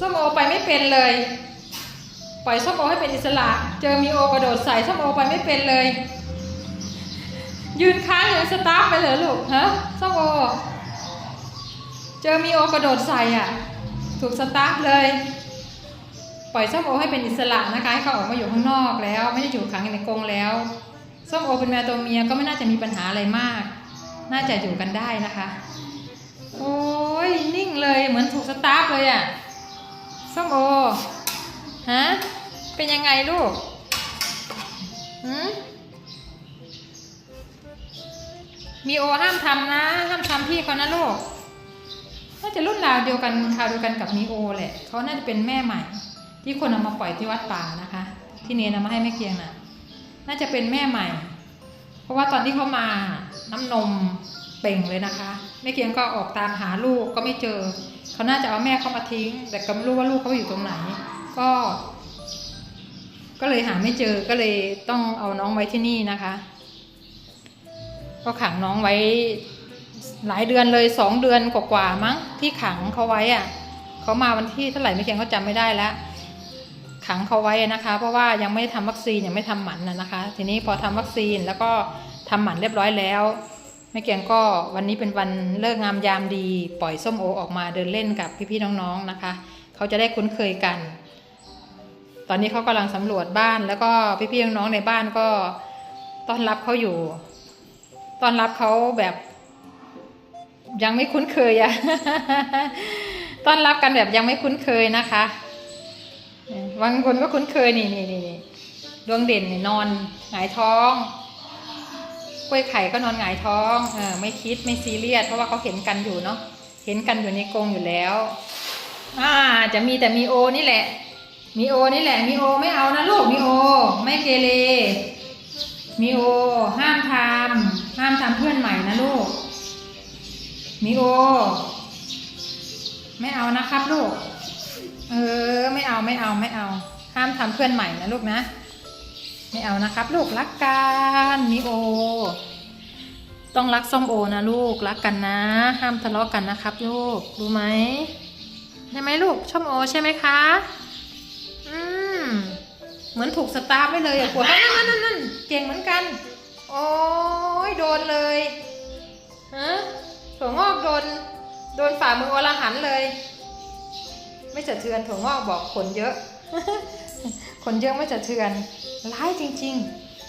ส้มโอไปไม่เป็นเลย ปล่อยส้มโอให้เป็นอิสระ เจอมีโอกระโดดใส่ส้มโอไปไม่เป็นเลย ยืนค้างอยู่สตาร์ทไปเลยลูกฮะส้มโอ เจอมีโอกระโดดใส่อะ ถูกสตาร์ทเลย ปล่อยส้มโอให้เป็นอิสระนะคะให้เขาออกมาอยู่ข้างนอกแล้ว ไม่ได้อยู่ขังอยู่ในกรงแล้วส้มโอเป็นแมวตัวเมียก็ไม่น่าจะมีปัญหาอะไรมาก น่าจะอยู่กันได้นะคะ โอ้ยนิ่งเลยเหมือนถูกสตาร์ทเลยอะ่ะ ส้มโอฮะเป็นยังไงลูกหืมมีโอห้ามทำนะ ห้ามทำพี่เขานะลูกน่าจะรุ่นราวเดียวกันคราวเดียวกันกับมีโอแหละเขาน่าจะเป็นแม่ใหม่ ที่คนเอามาปล่อยที่วัดป่านะคะ ที่เนนเอามาให้แม่เกียงน่ะน่าจะเป็นแม่ใหม่ เพราะว่าตอนที่เขามาน้ำนมเป่งเลยนะคะ แม่เกียงก็ออกตามหาลูกก็ไม่เจอ เขาน่าจะเอาแม่เขามาทิ้ง แต่ก็ไม่รู้ว่าลูกเขาอยู่ตรงไหน ก็ ก็เลยหาไม่เจอก็เลยต้องเอาน้องไว้ที่นี่นะคะ ก็ขังน้องไว้หลายเดือนเลยสองเดือนกว่าๆมั้งที่ขังเขาไว้อะเขามาวันที่เท่าไหร่ไม่เกียงเขาจำไม่ได้แล้วขังเขาไว้นะคะ เพราะว่ายังไม่ได้ทำวัคซีนยังไม่ทำหมันนะนะคะ ทีนี้พอทำวัคซีนแล้วก็ทำหมันเรียบร้อยแล้ว แม่เกียงก็วันนี้เป็นวันเลิกงามยามดี ปล่อยส้มโอออกมาเดินเล่นกับพี่ๆน้องๆนะคะ เขาจะได้คุ้นเคยกัน ตอนนี้เขากำลังสำรวจบ้านแล้วก็พี่ๆน้องๆในบ้านก็ต้อนรับเขาอยู่ต้อนรับเขาแบบ ยังไม่คุ้นเคยอะต้อนรับกันแบบยังไม่คุ้นเคยนะคะบางคนก็คุ้นเคยนี่นี่นี่นี่ดวงเด่นนี่นอนหงายท้อง กล้วยไข่ก็นอนหงายท้องเออไม่คิดไม่ซีเรียสเพราะว่าเขาเห็นกันอยู่เนาะเห็นกันอยู่ในกรงอยู่แล้วอ่าจะมีแต่มีโอนี่แหละ มีโอนี่แหละ มีโอไม่เอานะลูกมีโอ ไม่เกเรมีโอ ห้ามทำห้ามทำเพื่อนใหม่นะลูกมีโอ ไม่เอานะครับลูกเออไม่เอาไม่เอาไม่เอา ห้ามทำเพื่อนใหม่นะลูกนะ ไม่เอานะครับ ลูกรักกันมิโอ ต้องรักส้มโอนะลูกรักกันนะ ห้ามทะเลาะกันนะครับ ลูกรู้ไหมใช่ไหมลูกส้มโอใช่ไหมคะอืมเหมือนถูกสตาร์ไว้เลยอะปวดนั่นนั่นนั่นนั่นเก่งเหมือนกัน โอ้ยโดนเลยฮะถั่วงอกโดน โดนฝ่ามืออรหันเลย ไม่สะเทือนถั่วงอกบอกขนเยอะ ขนเยอะไม่สะเทือน ร้ายจริง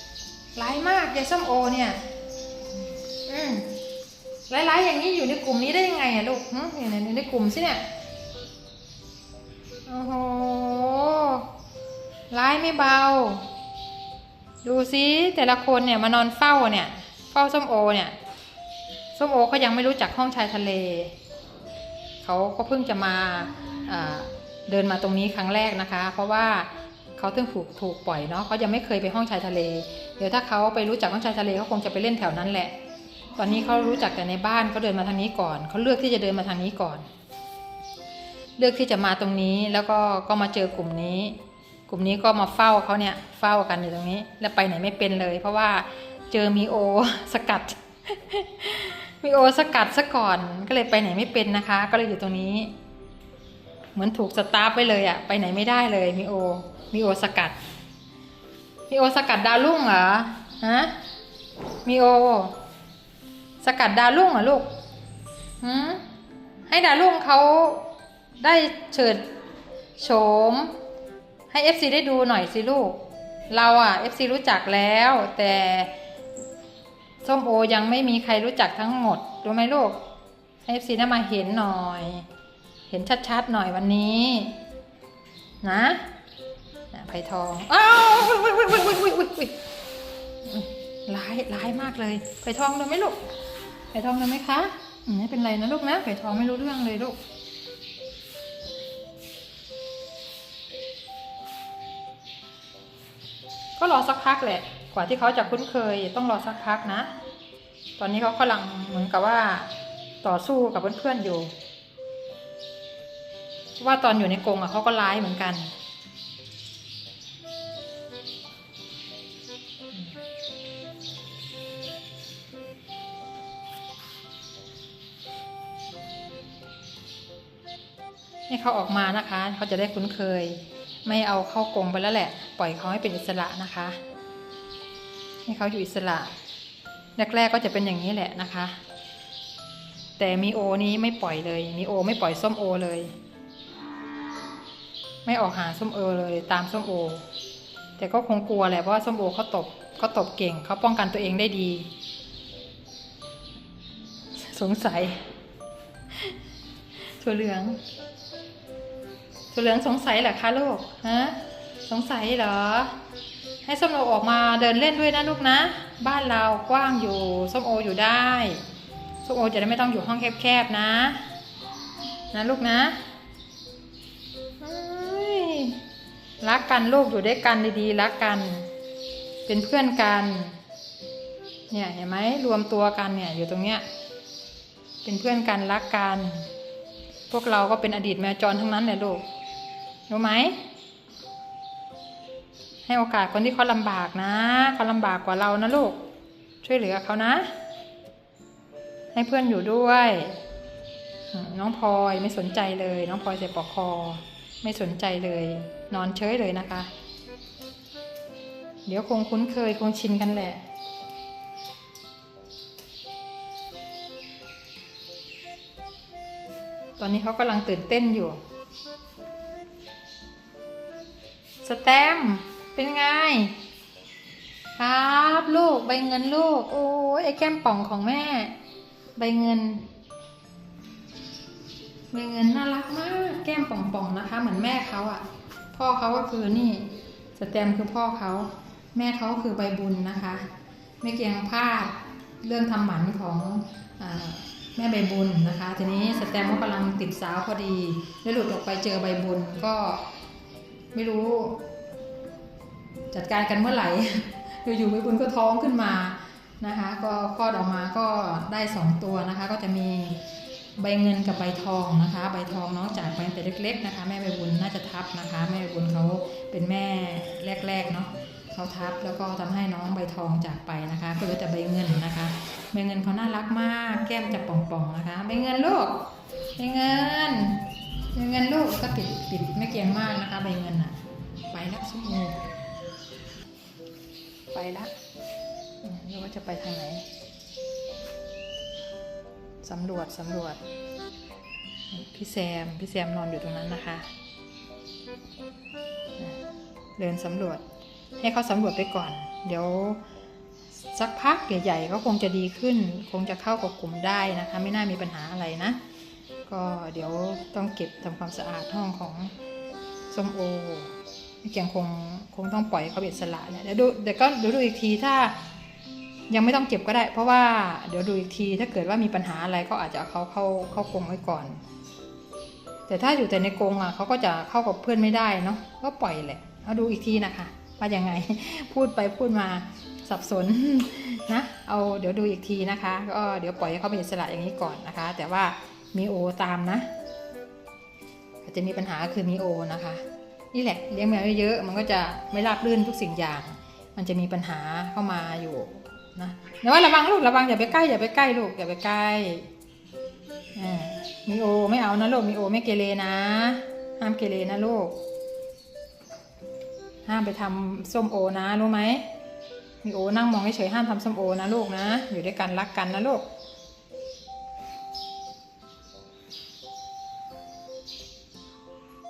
ๆร้ายมากยายส้มโอเนี่ย อืมร้ายๆอย่างนี้อยู่ในกลุ่มนี้ได้ยังไงอะลูกหึอยู่ในในกลุ่มสิเนี่ยโอ้โหร้ายไม่เบา ดูสิแต่ละคนเนี่ยมานอนเฝ้าเนี่ย เฝ้าส้มโอเนี่ยส้มโอเขายังไม่รู้จักห้องชายทะเล เขาก็เพิ่งจะมาเดินมาตรงนี้ครั้งแรกนะคะ เพราะว่า เขาเพิ่งถูกถูกปล่อยเนาะเขายังไม่เคยไปห้องชายทะเล เดี๋ยวถ้าเขาไปรู้จักห้องชายทะเลเขาคงจะไปเล่นแถวนั้นแหละ ตอนนี้เขารู้จักแต่ในบ้านเขาเดินมาทางนี้ก่อนเขาเลือกที่จะเดินมาทางนี้ก่อน เลือกที่จะมาตรงนี้แล้วก็ก็มาเจอกลุ่มนี้ กลุ่มนี้ก็มาเฝ้าเขาเนี่ยเฝ้ากันอยู่ตรงนี้ แล้วไปไหนไม่เป็นเลย เพราะว่าเจอมีโอสกัดมีโอสกัดซะก่อนก็เลยไปไหนไม่เป็นนะคะ ก็เลยอยู่ตรงนี้ เหมือนถูกสตาร์ฟไปเลยอะไปไหนไม่ได้เลยมีโอ มีโอสกัด มีโอสกัดดาวรุ่งเหรอ ฮะ มีโอ สกัดดาวรุ่งเหรอลูกหืมให้ดาวรุ่งเขาได้เฉิดโฉม ให้ FC ได้ดูหน่อยสิลูก เราอะ FC รู้จักแล้ว แต่ส้มโอยังไม่มีใครรู้จักทั้งหมด รู้ไหมลูกให้ FC ได้มาเห็นหน่อย เห็นชัดๆหน่อยวันนี้ นะ ไผ่ทองอ้าวอุ๊ยอุ๊ยอุ๊ยอุ๊ยอุ๊ยอุ๊ยร้ายร้ายมากเลยไผ่ทองโดนไหมลูกไผ่ทองโดนไหมคะอืมไม่เป็นไรนะลูกนะไผ่ทองไม่รู้เรื่องเลยลูกก็รอสักพักแหละ กว่าที่เขาจะคุ้นเคยต้องรอสักพักนะ ตอนนี้เขากำลังเหมือนกับว่าต่อสู้กับเพื่อนๆอยู่ ว่าตอนอยู่ในกรงอะเขาก็ร้ายเหมือนกัน ให้เขาออกมานะคะ เขาจะได้คุ้นเคย ไม่เอาเข้ากรงไปแล้วแหละ ปล่อยเขาให้เป็นอิสระนะคะ ให้เขาอยู่อิสระ แรกๆก็จะเป็นอย่างนี้แหละนะคะ แต่มีโอนี้ไม่ปล่อยเลย มีโอไม่ปล่อยส้มโอเลย ไม่ออกหาส้มโอเลยตามส้มโอ แต่ก็คงกลัวแหละเพราะว่าส้มโอเขาตบเขาตบเก่งเขาป้องกันตัวเองได้ดี สงสัยถั่วเหลือง ถั่วเหลืองสงสัยเหรอคะลูกฮะสงสัยเหรอ ให้ส้มโอออกมาเดินเล่นด้วยนะลูกนะ บ้านเรากว้างอยู่ส้มโออยู่ได้ส้มโอจะได้ไม่ต้องอยู่ห้องแคบๆนะ นะลูกนะรักกันลูกอยู่ด้วยกันดีๆรักกัน เป็นเพื่อนกัน เนี่ยเห็นไหมรวมตัวกันเนี่ยอยู่ตรงเนี้ยเป็นเพื่อนกันรักกัน พวกเราก็เป็นอดีตแมวจรทั้งนั้นเลยลูก รู้ไหม ให้โอกาสคนที่เขาลำบากนะเขาลำบากกว่าเรานะลูก ช่วยเหลือเขานะ ให้เพื่อนอยู่ด้วย น้องพลอยไม่สนใจเลย น้องพลอยใส่ปอกคอ ไม่สนใจเลย นอนเฉยเลยนะคะ เดี๋ยวคงคุ้นเคยคงชินกันแหละตอนนี้เขากำลังตื่นเต้นอยู่ สแตมเป็นไง ครับลูกใบเงินลูก โอ้ยไอแก้มป่องของแม่ ใบเงิน ใบเงินน่ารักมาก แก้มป่องๆนะคะ เหมือนแม่เขาอะ่ะ พ่อเขาก็คือนี่สแตมคือพ่อเขาแม่เขาคือใบบุญนะคะไม่เกียงพลาดเรื่องทำหมันของอแม่ใบบุญนะคะ ทีนี้สแตมก็กำลังติดสาวพอดีแล้วหลุดออกไปเจอใบบุญก็ ไม่รู้ จัดการกันเมื่อไหร่อยู่ๆใบบุญก็ท้องขึ้นมานะคะ ก็คลอดออกมาก็ได้สองตัวนะคะ ก็จะมีใบเงินกับใบทองนะคะ ใบทองน้องจากไปแต่เล็ก ๆ นะคะ แม่ใบบุญน่าจะทับนะคะ แม่ใบบุญเขาเป็นแม่แรกๆเนาะเขาทับแล้วก็ทำให้น้องใบทองจากไปนะคะก็เหลือแต่ใบเงินนะคะใบเงินเขาน่ารักมาก แก้มจะป่องๆนะคะใบเงินลูกใบเงิน เงินลูกก็ปิดปิดไม่เกียงมากนะคะใบเงินอะไปแล้วสมโอไปละไม่รู้ว่าจะไปทางไหนสำรวจสำรวจ พี่แซม พี่แซมนอนอยู่ตรงนั้นนะคะอะเดินสำรวจ ให้เขาสำรวจไปก่อน เดี๋ยวสักพักใหญ่ๆก็คงจะดีขึ้น คงจะเข้ากับกลุ่มได้นะคะ ไม่น่ามีปัญหาอะไรนะ ก็เดี๋ยวต้องเก็บทำความสะอาดห้องของส้มโอพี่เกียงคงคงต้องปล่อยเขาเป็นสระเนี่ยเดี๋ยวดูเดี๋ยวก็เดี๋ยวดูอีกทีถ้ายังไม่ต้องเก็บก็ได้ เพราะว่าเดี๋ยวดูอีกทีถ้าเกิดว่ามีปัญหาอะไรก็อาจจะเอาเขาเข้าเข้ากรงไว้ก่อน แต่ถ้าอยู่แต่ในกรงอะเขาก็จะเข้ากับเพื่อนไม่ได้เนาะก็ปล่อยแหละเอาดูอีกทีนะคะว่ายังไงพูดไปพูดมาสับสนนะเอาเดี๋ยวดูอีกทีนะคะ ก็เดี๋ยวปล่อยให้เขาเป็นอิสระอย่างนี้ก่อนนะคะ แต่ว่า มีโอตามนะอาจจะมีปัญหาคือมีโอนะคะ นี่แหละเลี้ยงแมวเยอะๆมันก็จะไม่ราบรื่นทุกสิ่งอย่าง มันจะมีปัญหาเข้ามาอยู่นะเดี๋ยวว่าระวังลูกระวังอย่าไปใกล้อย่าไปใกล้ลูกอย่าไปใกล้อ่ามีโอไม่เอานะลูกมีโอไม่เกเรนะ ห้ามเกเรนะลูกห้ามไปทำส้มโอนะรู้ไหมมีโอนั่งมองเฉยห้ามทำส้มโอนะลูกนะ อยู่ด้วยกันรักกันนะลูก